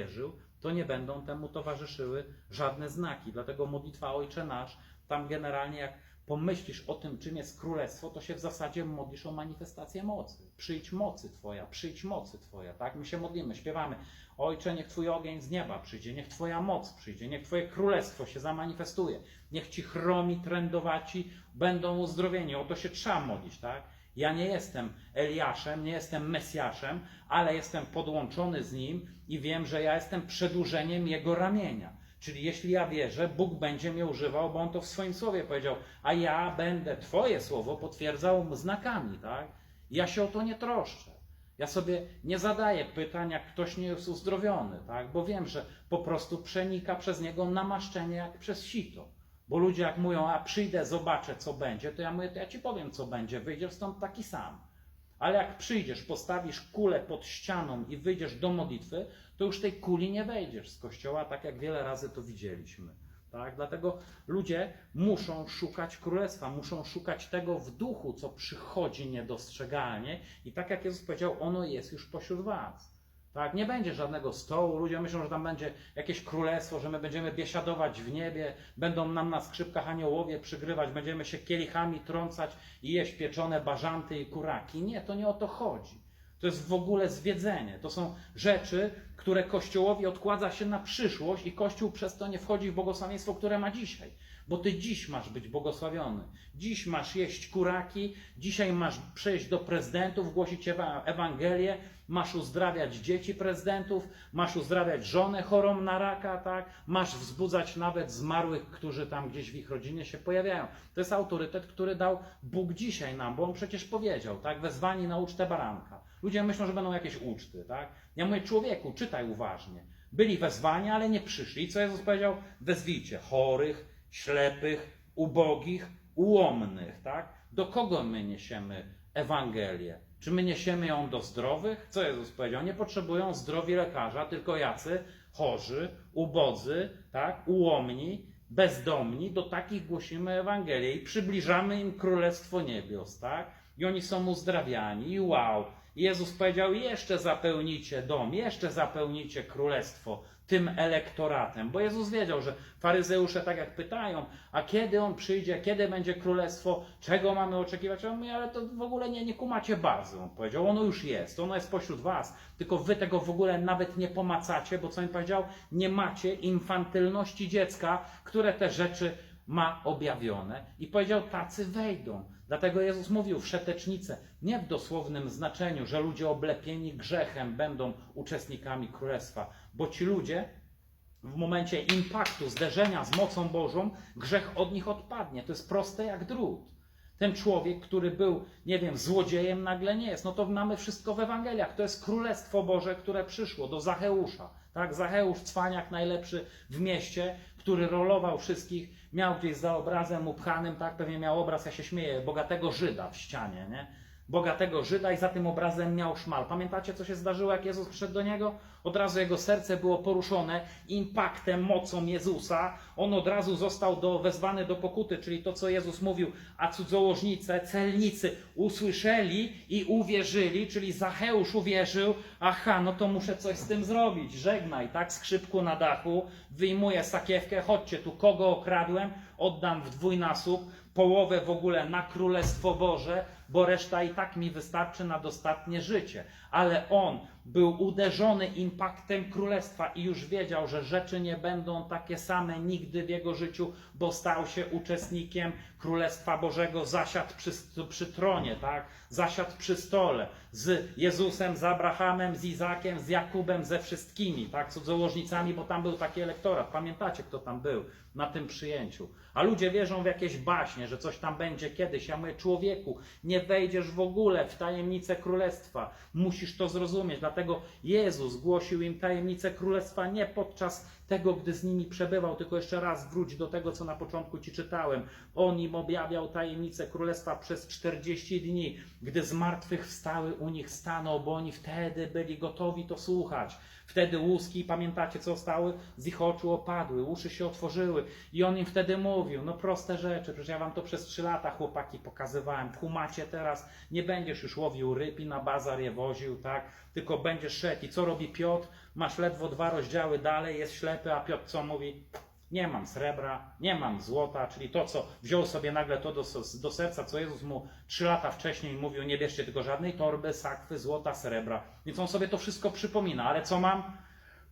wierzył, to nie będą temu towarzyszyły żadne znaki. Dlatego modlitwa Ojcze Nasz, tam generalnie jak pomyślisz o tym, czym jest królestwo, to się w zasadzie modlisz o manifestację mocy. Przyjdź mocy Twoja, przyjdź mocy Twoja, tak? My się modlimy, śpiewamy. Ojcze, niech Twój ogień z nieba przyjdzie, niech Twoja moc przyjdzie, niech Twoje królestwo się zamanifestuje, niech Ci chromi, trędowaci będą uzdrowieni. O to się trzeba modlić, tak? Ja nie jestem Eliaszem, nie jestem Mesjaszem, ale jestem podłączony z Nim i wiem, że ja jestem przedłużeniem Jego ramienia. Czyli jeśli ja wierzę, Bóg będzie mnie używał, bo On to w swoim słowie powiedział, a ja będę Twoje słowo potwierdzał znakami, tak? Ja się o to nie troszczę. Ja sobie nie zadaję pytań, jak ktoś nie jest uzdrowiony, tak? Bo wiem, że po prostu przenika przez niego namaszczenie jak przez sito. Bo ludzie jak mówią, a przyjdę, zobaczę, co będzie, to ja mówię, to ja ci powiem, co będzie, wyjdziesz stąd taki sam. Ale jak przyjdziesz, postawisz kulę pod ścianą i wyjdziesz do modlitwy, to już tej kuli nie wejdziesz z kościoła, tak jak wiele razy to widzieliśmy. Tak? Dlatego ludzie muszą szukać królestwa, muszą szukać tego w duchu, co przychodzi niedostrzegalnie i tak jak Jezus powiedział, ono jest już pośród was. Tak, nie będzie żadnego stołu. Ludzie myślą, że tam będzie jakieś królestwo, że my będziemy biesiadować w niebie, będą nam na skrzypkach aniołowie przygrywać, będziemy się kielichami trącać i jeść pieczone bażanty i kuraki. Nie, to nie o to chodzi. To jest w ogóle zwiedzenie. To są rzeczy, które Kościołowi odkładza się na przyszłość i Kościół przez to nie wchodzi w błogosławieństwo, które ma dzisiaj. Bo ty dziś masz być błogosławiony. Dziś masz jeść kuraki, dzisiaj masz przejść do prezydentów, głosić ewa- Ewangelię, masz uzdrawiać dzieci prezydentów, masz uzdrawiać żonę chorą na raka, tak? Masz wzbudzać nawet zmarłych, którzy tam gdzieś w ich rodzinie się pojawiają. To jest autorytet, który dał Bóg dzisiaj nam, bo on przecież powiedział, tak? Wezwani na ucztę baranka. Ludzie myślą, że będą jakieś uczty, tak? Ja mówię, człowieku, czytaj uważnie. Byli wezwani, ale nie przyszli. Co Jezus powiedział? Wezwijcie chorych, ślepych, ubogich, ułomnych, tak? Do kogo my niesiemy Ewangelię? Czy my niesiemy ją do zdrowych? Co Jezus powiedział? Nie potrzebują zdrowi lekarza, tylko jacy chorzy, ubodzy, tak? Ułomni, bezdomni. Do takich głosimy Ewangelię i przybliżamy im Królestwo Niebios, tak? I oni są uzdrawiani i wow. Jezus powiedział, jeszcze zapełnicie dom, jeszcze zapełnicie królestwo tym elektoratem. Bo Jezus wiedział, że faryzeusze tak jak pytają, a kiedy On przyjdzie, kiedy będzie królestwo, czego mamy oczekiwać? On mówi, ale to w ogóle nie, nie kumacie bazy. On powiedział, ono już jest, ono jest pośród was, tylko wy tego w ogóle nawet nie pomacacie, bo co On powiedział, nie macie infantylności dziecka, które te rzeczy ma objawione. I powiedział, tacy wejdą. Dlatego Jezus mówił wszetecznicę, nie w dosłownym znaczeniu, że ludzie oblepieni grzechem będą uczestnikami królestwa, bo ci ludzie w momencie impaktu, zderzenia z mocą Bożą, grzech od nich odpadnie. To jest proste jak drut. Ten człowiek, który był, nie wiem, złodziejem, nagle nie jest. No to mamy wszystko w Ewangeliach. To jest Królestwo Boże, które przyszło do Zacheusza. Tak, Zacheusz, cwaniak najlepszy w mieście, który rolował wszystkich, miał gdzieś za obrazem upchanym, tak, pewnie miał obraz, ja się śmieję, bogatego Żyda w ścianie, nie? Bogatego Żyda i za tym obrazem miał szmal. Pamiętacie, co się zdarzyło, jak Jezus przyszedł do niego? Od razu jego serce było poruszone impaktem, mocą Jezusa. On od razu został do, wezwany do pokuty, czyli to, co Jezus mówił, a cudzołożnice, celnicy usłyszeli i uwierzyli, czyli Zacheusz uwierzył, aha, no to muszę coś z tym zrobić, żegnaj, tak, skrzypku na dachu, wyjmuję sakiewkę, chodźcie tu, kogo okradłem, oddam w dwójnasób, połowę w ogóle na Królestwo Boże, bo reszta i tak mi wystarczy na dostatnie życie. Ale on był uderzony impaktem królestwa i już wiedział, że rzeczy nie będą takie same nigdy w jego życiu, bo stał się uczestnikiem Królestwa Bożego, zasiadł przy, przy tronie, tak? Zasiadł przy stole z Jezusem, z Abrahamem, z Izakiem, z Jakubem, ze wszystkimi, tak? Cudzołożnicami, bo tam był taki elektorat. Pamiętacie, kto tam był na tym przyjęciu? A ludzie wierzą w jakieś baśnie, że coś tam będzie kiedyś. Ja mówię, człowieku, nie wejdziesz w ogóle w tajemnicę królestwa. Musisz to zrozumieć. Dlatego Jezus głosił im tajemnicę królestwa nie podczas tego, gdy z nimi przebywał, tylko jeszcze raz wróć do tego, co na początku ci czytałem. On im objawiał tajemnicę królestwa przez 40 dni, gdy z martwych wstały u nich stanął, bo oni wtedy byli gotowi to słuchać. Wtedy łuski, pamiętacie co stały? Z ich oczu opadły, uszy się otworzyły i on im wtedy mówił, no proste rzeczy, przecież ja wam to przez trzy lata chłopaki pokazywałem, kumacie teraz, nie będziesz już łowił ryb i na bazar je woził, tak? Tylko będziesz szedł. I co robi Piotr? Masz ledwo dwa rozdziały dalej, jest ślepy, a Piotr co mówi? Nie mam srebra, nie mam złota, czyli to, co wziął sobie nagle to do, do serca, co Jezus mu trzy lata wcześniej mówił, nie bierzcie tylko żadnej torby, sakwy, złota, srebra. Więc on sobie to wszystko przypomina, ale co mam?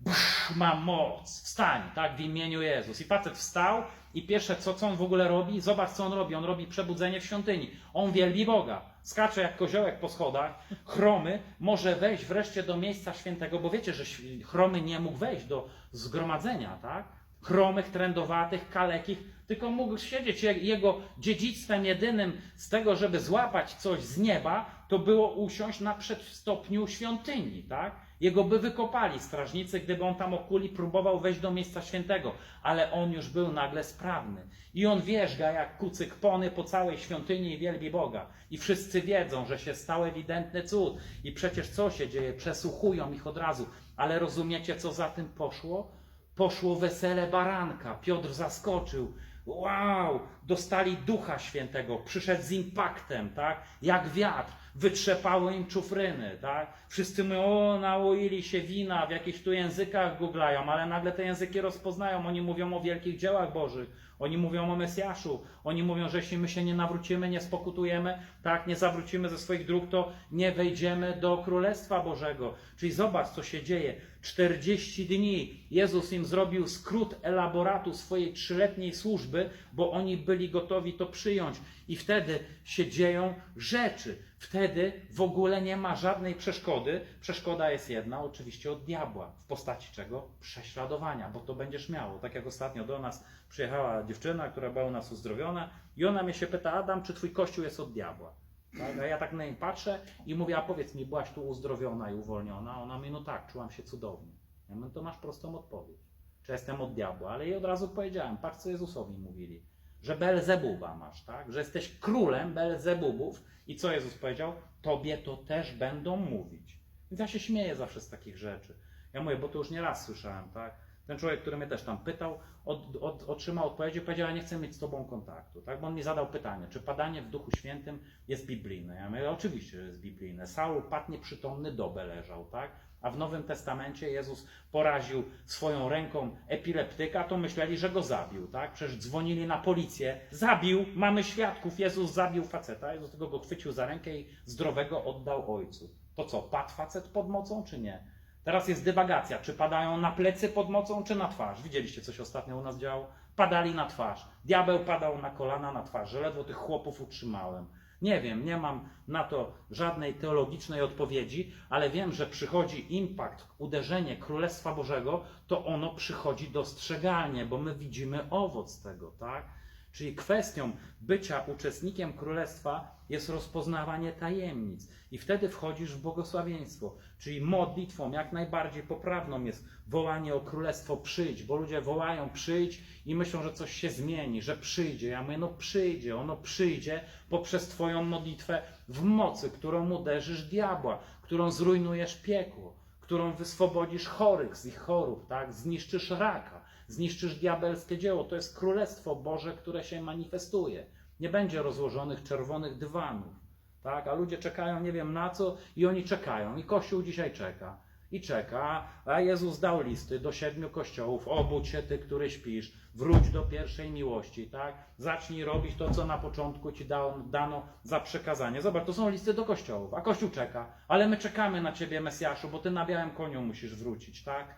Brz, mam moc, wstań, tak, w imieniu Jezus. I facet wstał i pierwsze, co, co on w ogóle robi? Zobacz, co on robi. On robi przebudzenie w świątyni. On wielbi Boga. Skacze jak koziołek po schodach, chromy, może wejść wreszcie do miejsca świętego, bo wiecie, że chromy nie mógł wejść do zgromadzenia, tak? Chromych, trędowatych, kalekich, tylko mógł siedzieć. Je- Jego dziedzictwem jedynym z tego, żeby złapać coś z nieba, to było usiąść na przedstopniu świątyni, tak? Jego by wykopali strażnicy, gdyby on tam okuli próbował wejść do miejsca świętego, ale on już był nagle sprawny. I on wierzga jak kucyk pony po całej świątyni i wielbi Boga. I wszyscy wiedzą, że się stał ewidentny cud. I przecież co się dzieje? Przesłuchują ich od razu. Ale rozumiecie, co za tym poszło? Poszło wesele baranka. Piotr zaskoczył. Wow! Dostali Ducha Świętego. Przyszedł z impaktem, tak? Jak wiatr. Wytrzepały im czufryny, tak? Wszyscy mówią, o, nałoili się wina, w jakichś tu językach googlają, ale nagle te języki rozpoznają. Oni mówią o wielkich dziełach Bożych. Oni mówią o Mesjaszu. Oni mówią, że jeśli my się nie nawrócimy, nie spokutujemy, tak, nie zawrócimy ze swoich dróg, to nie wejdziemy do Królestwa Bożego. Czyli zobacz, co się dzieje. 40 dni Jezus im zrobił skrót elaboratu swojej trzyletniej służby, bo oni byli gotowi to przyjąć. I wtedy się dzieją rzeczy. Wtedy w ogóle nie ma żadnej przeszkody. Przeszkoda jest jedna, oczywiście od diabła. W postaci czego? Prześladowania, bo to będziesz miało. Tak jak ostatnio do nas przyjechała dziewczyna, która była u nas uzdrowiona i ona mnie się pyta, Adam, czy twój kościół jest od diabła? Tak? A ja tak na nią patrzę i mówię, a powiedz mi, byłaś tu uzdrowiona i uwolniona? Ona mówi, no tak, czułam się cudownie. Ja mówię, to masz prostą odpowiedź. Czy jestem od diabła? Ale jej od razu powiedziałem, patrz co Jezusowi mówili. Że Belzebuba masz, tak? Że jesteś królem Belzebubów. I co Jezus powiedział? Tobie to też będą mówić. Więc ja się śmieję zawsze z takich rzeczy. Ja mówię, bo to już nie raz słyszałem, tak? Ten człowiek, który mnie też tam pytał, od, od, otrzymał odpowiedź i powiedział, ja nie chcę mieć z Tobą kontaktu, tak? Bo on mi zadał pytanie, czy padanie w Duchu Świętym jest biblijne? Ja mówię, oczywiście, że jest biblijne. Saul padł nieprzytomny, dobę leżał, tak? A w Nowym Testamencie Jezus poraził swoją ręką epileptyka, to myśleli, że go zabił, tak? Przecież dzwonili na policję, zabił, mamy świadków, Jezus zabił faceta, Jezus tego go chwycił za rękę i zdrowego oddał ojcu. To co, padł facet pod mocą, czy nie? Teraz jest dywagacja, czy padają na plecy pod mocą, czy na twarz. Widzieliście, co się ostatnio u nas działo? Padali na twarz. Diabeł padał na kolana na twarz, że ledwo tych chłopów utrzymałem. Nie wiem, nie mam na to żadnej teologicznej odpowiedzi, ale wiem, że przychodzi impact, uderzenie Królestwa Bożego, to ono przychodzi dostrzegalnie, bo my widzimy owoc tego, tak? Czyli kwestią bycia uczestnikiem królestwa jest rozpoznawanie tajemnic. I wtedy wchodzisz w błogosławieństwo. Czyli modlitwą jak najbardziej poprawną jest wołanie o królestwo przyjdź, bo ludzie wołają przyjdź i myślą, że coś się zmieni, że przyjdzie. Ja mówię, no przyjdzie, ono przyjdzie poprzez Twoją modlitwę w mocy, którą uderzysz diabła, którą zrujnujesz piekło, którą wyswobodzisz chorych z ich chorób, tak? zniszczysz raka zniszczysz diabelskie dzieło. To jest królestwo Boże, które się manifestuje. Nie będzie rozłożonych czerwonych dywanów. Tak? A ludzie czekają nie wiem na co i oni czekają. I Kościół dzisiaj czeka. I czeka, a Jezus dał listy do siedmiu kościołów. Obudź się ty, który śpisz. Wróć do pierwszej miłości, tak? Zacznij robić to, co na początku ci dano, za przekazanie. Zobacz, to są listy do kościołów, a Kościół czeka. Ale my czekamy na ciebie, Mesjaszu, bo ty na białym koniu musisz wrócić, tak?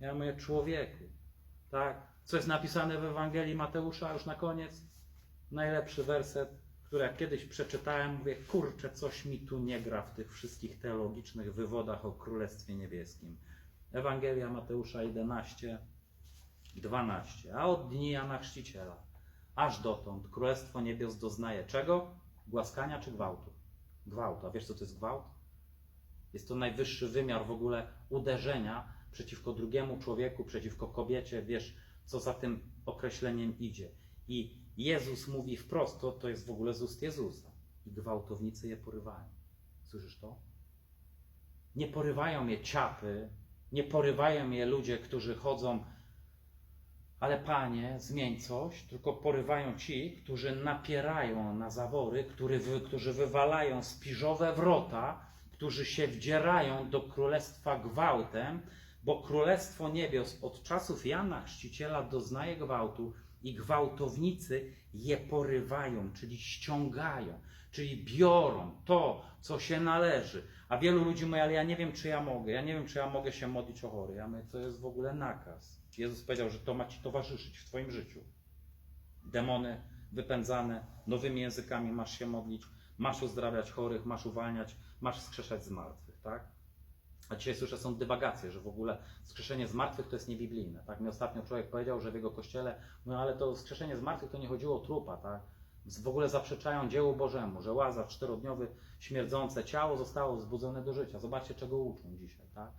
Ja mówię, człowieku, tak? Co jest napisane w Ewangelii Mateusza, już na koniec? Najlepszy werset, który jak kiedyś przeczytałem, mówię, kurczę, coś mi tu nie gra w tych wszystkich teologicznych wywodach o Królestwie Niebieskim. Ewangelia Mateusza 11, 12. A od dni Jana Chrzciciela, aż dotąd Królestwo Niebios doznaje czego? Głaskania czy gwałtu? Gwałtu. A wiesz, co to jest gwałt? Jest to najwyższy wymiar w ogóle uderzenia przeciwko drugiemu człowieku, przeciwko kobiecie. Wiesz, co za tym określeniem idzie. I Jezus mówi wprost, to, to jest w ogóle z ust Jezusa. I gwałtownicy je porywają. Słyszysz to? Nie porywają je ciapy, nie porywają je ludzie, którzy chodzą, ale Panie, zmień coś, tylko porywają ci, którzy napierają na zawory, który, którzy wywalają spiżowe wrota, którzy się wdzierają do królestwa gwałtem, bo królestwo niebios od czasów Jana Chrzciciela doznaje gwałtu i gwałtownicy je porywają, czyli ściągają, czyli biorą to, co się należy. A wielu ludzi mówi, ale ja nie wiem, czy ja mogę, ja nie wiem, czy ja mogę się modlić o chory. Ja mówię, to jest w ogóle nakaz. Jezus powiedział, że to ma ci towarzyszyć w twoim życiu. Demony wypędzane, nowymi językami masz się modlić, masz uzdrawiać chorych, masz uwalniać, masz skrzeszać z martwych, tak? A dzisiaj słyszę, są dywagacje, że w ogóle skrzeszenie z to jest niebiblijne. Tak mi ostatnio człowiek powiedział, że w jego kościele, no ale to skrzeszenie z to nie chodziło o trupa, tak? W ogóle zaprzeczają dziełu Bożemu, że łaza czterodniowy, śmierdzące ciało zostało wzbudzone do życia. Zobaczcie, czego uczą dzisiaj, tak?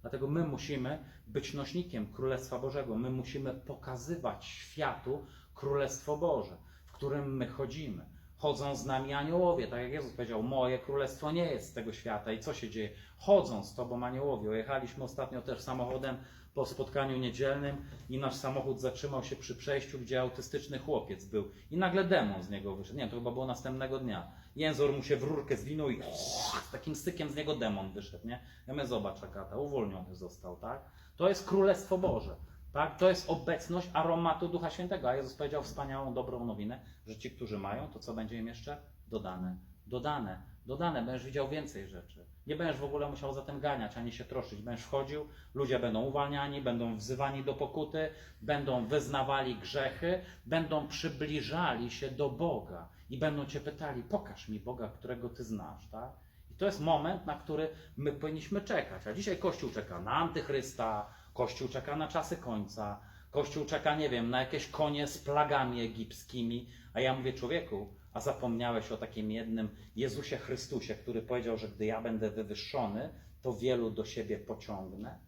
Dlatego my musimy być nośnikiem Królestwa Bożego. My musimy pokazywać światu Królestwo Boże, w którym my chodzimy. Chodzą z nami aniołowie, tak jak Jezus powiedział, moje królestwo nie jest z tego świata. I co się dzieje? Chodzą z Tobą aniołowie. Jechaliśmy ostatnio też samochodem po spotkaniu niedzielnym i nasz samochód zatrzymał się przy przejściu, gdzie autystyczny chłopiec był. I nagle demon z niego wyszedł. Nie, to chyba było następnego dnia. Jęzor mu się w rurkę zwinął i z takim stykiem z niego demon wyszedł, nie? Ja my zobacz, uwolniony został, tak? To jest Królestwo Boże. Tak? To jest obecność aromatu Ducha Świętego. A Jezus powiedział wspaniałą, dobrą nowinę, że ci, którzy mają, to co będzie im jeszcze? Dodane. Dodane. Dodane. Będziesz widział więcej rzeczy. Nie będziesz w ogóle musiał za tym ganiać, ani się troszyć. Będziesz wchodził, ludzie będą uwalniani, będą wzywani do pokuty, będą wyznawali grzechy, będą przybliżali się do Boga i będą cię pytali, pokaż mi Boga, którego ty znasz, tak? I to jest moment, na który my powinniśmy czekać. A dzisiaj Kościół czeka na antychrysta, Kościół czeka na czasy końca, Kościół czeka, nie wiem, na jakieś konie z plagami egipskimi. A ja mówię, człowieku, a zapomniałeś o takim jednym Jezusie Chrystusie, który powiedział, że gdy ja będę wywyższony, to wielu do siebie pociągnę.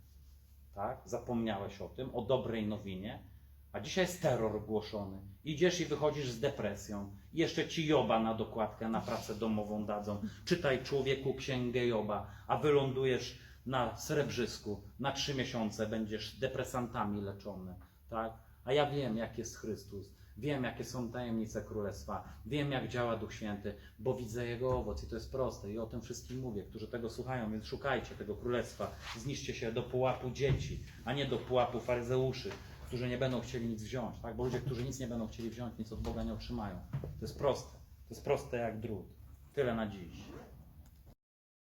Tak? Zapomniałeś o tym, o dobrej nowinie. A dzisiaj jest terror głoszony. Idziesz i wychodzisz z depresją. Jeszcze ci Joba na dokładkę, na pracę domową dadzą. Czytaj człowieku księgę Joba, a wylądujesz na srebrzysku. Na trzy miesiące będziesz depresantami leczony. Tak? A ja wiem, jak jest Chrystus. Wiem, jakie są tajemnice Królestwa. Wiem, jak działa Duch Święty, bo widzę Jego owoc. I to jest proste. I o tym wszystkim mówię, którzy tego słuchają, więc szukajcie tego Królestwa. Zniszcie się do pułapu dzieci, a nie do pułapu faryzeuszy, którzy nie będą chcieli nic wziąć. Tak? Bo ludzie, którzy nic nie będą chcieli wziąć, nic od Boga nie otrzymają. To jest proste. To jest proste jak drut. Tyle na dziś.